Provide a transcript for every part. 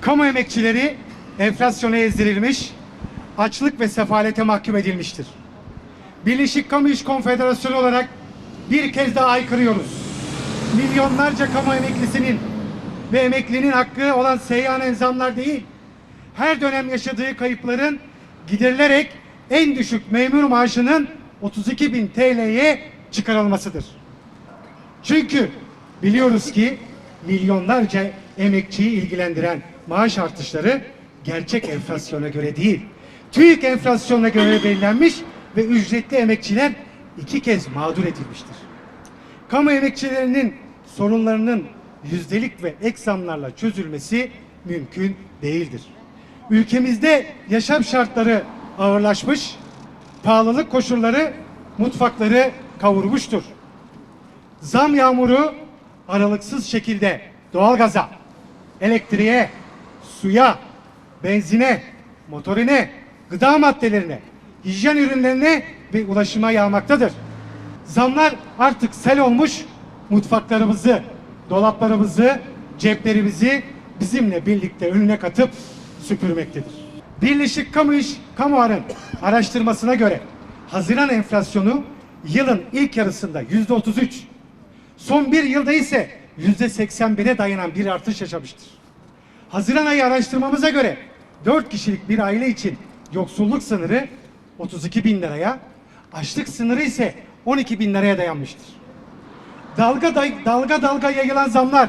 Kamu emekçileri enflasyona ezdirilmiş, açlık ve sefalete mahkum edilmiştir. Birleşik Kamu İş Konfederasyonu olarak bir kez daha aykırıyoruz. Milyonlarca kamu emeklisinin ve emeklinin hakkı olan seyyanen zamlar değil, her dönem yaşadığı kayıpların giderilerek en düşük memur maaşının 32 bin TL'ye çıkarılmasıdır. Çünkü biliyoruz ki milyonlarca emekçiyi ilgilendiren maaş artışları gerçek enflasyona göre değil, TÜİK enflasyona göre belirlenmiş ve ücretli emekçiler iki kez mağdur edilmiştir. Kamu emekçilerinin sorunlarının yüzdelik ve ek zamlarla çözülmesi mümkün değildir. Ülkemizde yaşam şartları ağırlaşmış, pahalılık koşulları mutfakları kavurmuştur. Zam yağmuru aralıksız şekilde doğalgaza, elektriğe, suya, benzine, motorine, gıda maddelerine, hijyen ürünlerine ve ulaşıma yağmaktadır. Zamlar artık sel olmuş mutfaklarımızı, dolaplarımızı, ceplerimizi bizimle birlikte önüne katıp süpürmektedir. Birleşik Kamu İş Kamuar'ın araştırmasına göre Haziran enflasyonu yılın ilk yarısında yüzde 33, son bir yılda ise yüzde 81'e dayanan bir artış yaşamıştır. Haziran ayı araştırmamıza göre 4 kişilik bir aile için yoksulluk sınırı 32 bin liraya, açlık sınırı ise 12 bin liraya dayanmıştır. Dalga day- dalga dalga yayılan zamlar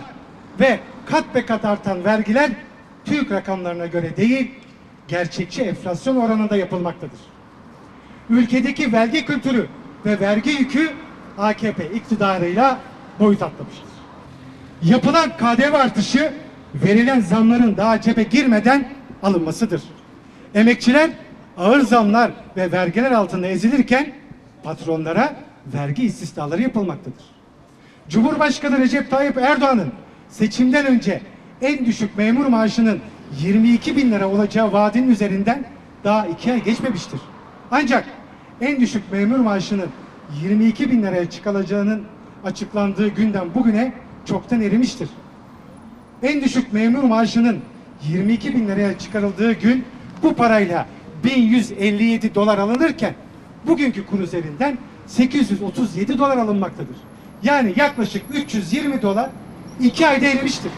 ve kat be kat artan vergiler TÜİK rakamlarına göre değil, gerçekçi enflasyon oranında yapılmaktadır. Ülkedeki vergi kültürü ve vergi yükü AKP iktidarıyla boyut atlamıştır. Yapılan KDV artışı verilen zamların daha cebe girmeden alınmasıdır. Emekçiler ağır zamlar ve vergiler altında ezilirken patronlara vergi istisnaları yapılmaktadır. Cumhurbaşkanı Recep Tayyip Erdoğan'ın seçimden önce en düşük memur maaşının 22 bin lira olacağı vaadinin üzerinden daha iki ay geçmemiştir. Ancak en düşük memur maaşının 22 bin liraya çıkarılacağının açıklandığı günden bugüne çoktan erimiştir. En düşük memur maaşının 22 bin liraya çıkarıldığı gün bu parayla 1157 dolar alınırken bugünkü kur üzerinden 837 dolar alınmaktadır. Yani yaklaşık 320 dolar 2 ayda erimiştir.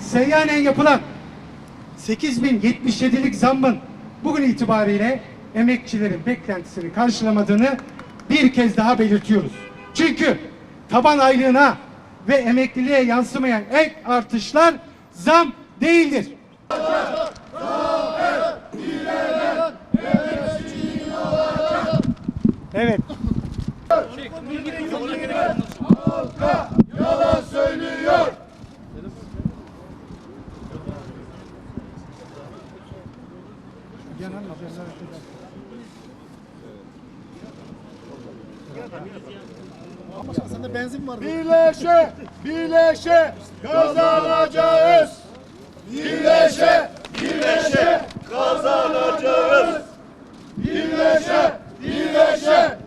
Seyyanen yapılan 8077'lik zammın bugün itibariyle emekçilerin beklentisini karşılamadığını bir kez daha belirtiyoruz. Çünkü taban aylığına ve emekliliğe yansımayan ek artışlar zam değildir. Evet. Sende benzin var. Birleşe, birleşe kazanacağız. Birleşe, birleşe kazanacağız. Birleşe, birleşe